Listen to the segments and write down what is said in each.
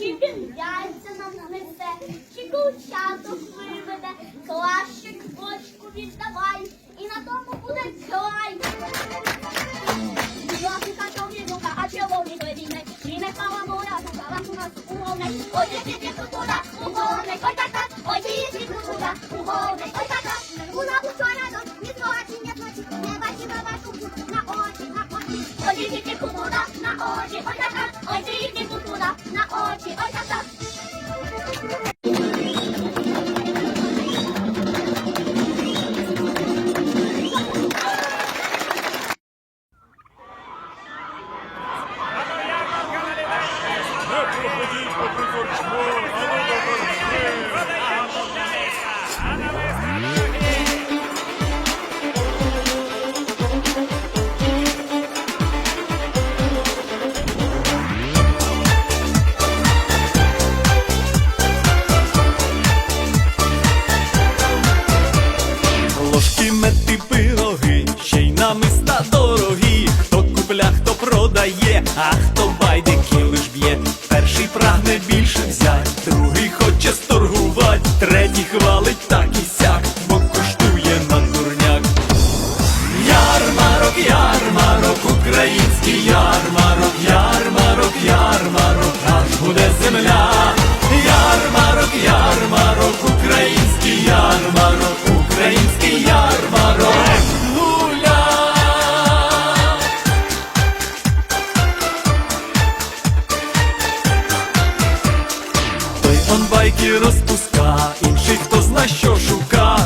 Чи він яйця нам несе, чи курчаток виведе, клащик бочку віддавай, так, так, ой, ті, ті, тука, умовне, ой, так, так. Вона учора до ні ночі, ні ночі, не бачила вашу на очі, на очі. Ті, тука, на очі, ті, ті, тука, на очі, ой, а хто байдики лиш б'є. Перший прагне більше взять, другий хоче сторгувать, третій хвалить так і сяк, бо коштує на дурняк. Ярмарок, ярмарок, український ярмарок, ярмарок, ярмарок, аж буде земля. Байки розпуска, інший хто зна що шука.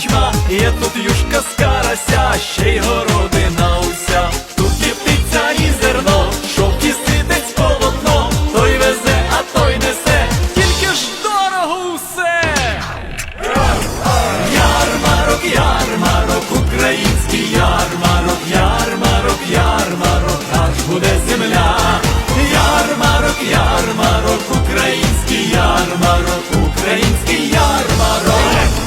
І корчма, є тут юшка з карася, ще й городина уся. Тут є птиця і зерно, шовки сидець полотно, той везе, а той несе, тільки ж дорого усе. Ярмарок, ярмарок, український ярмарок, ярмарок, ярмарок, аж буде земля. Ярмарок, ярмарок, український ярмарок, український ярмарок.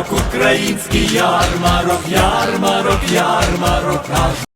Ярмарок, український ярмарок, ярмарок, ярмарок,